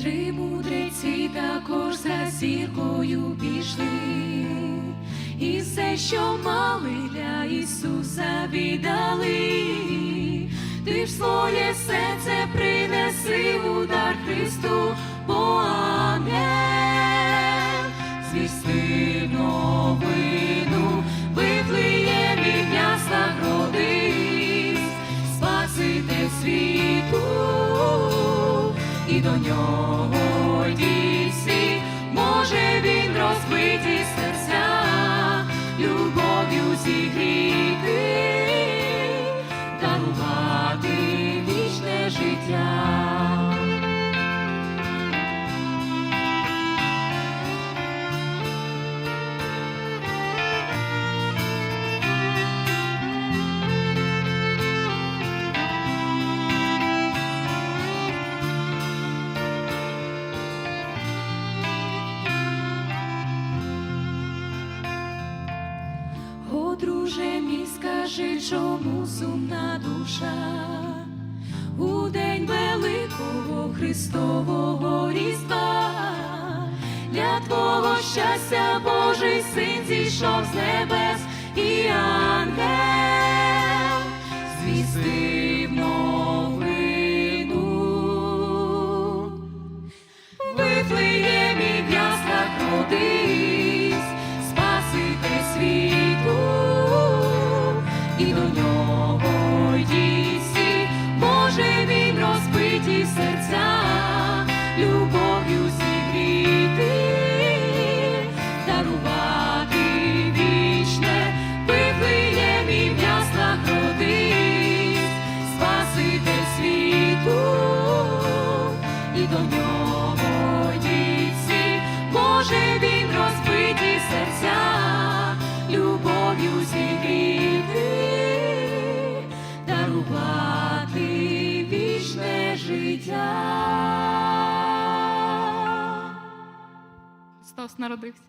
Три мудреці також за зіркою пішли, і все, що мали для Ісуса віддали, ти ж своє серце принеси удар дар Христу, до нього дійсі, може він розбиті серця, любов'ю зігріти, дарувати вічне життя. Скажи, чому сумна душа? У день великого Христового Різдва для твого щастя Божий син зійшов з небес і ангел. Звістив до нього йдісі, може він розбиті серця, любов'ю зігріти, дарувати вічне, Вифлеємі в яслах родись, Спаситель світу, і до нього йдіть, може він розбиті серця, любов'ю зігріти, життя. Стас народився.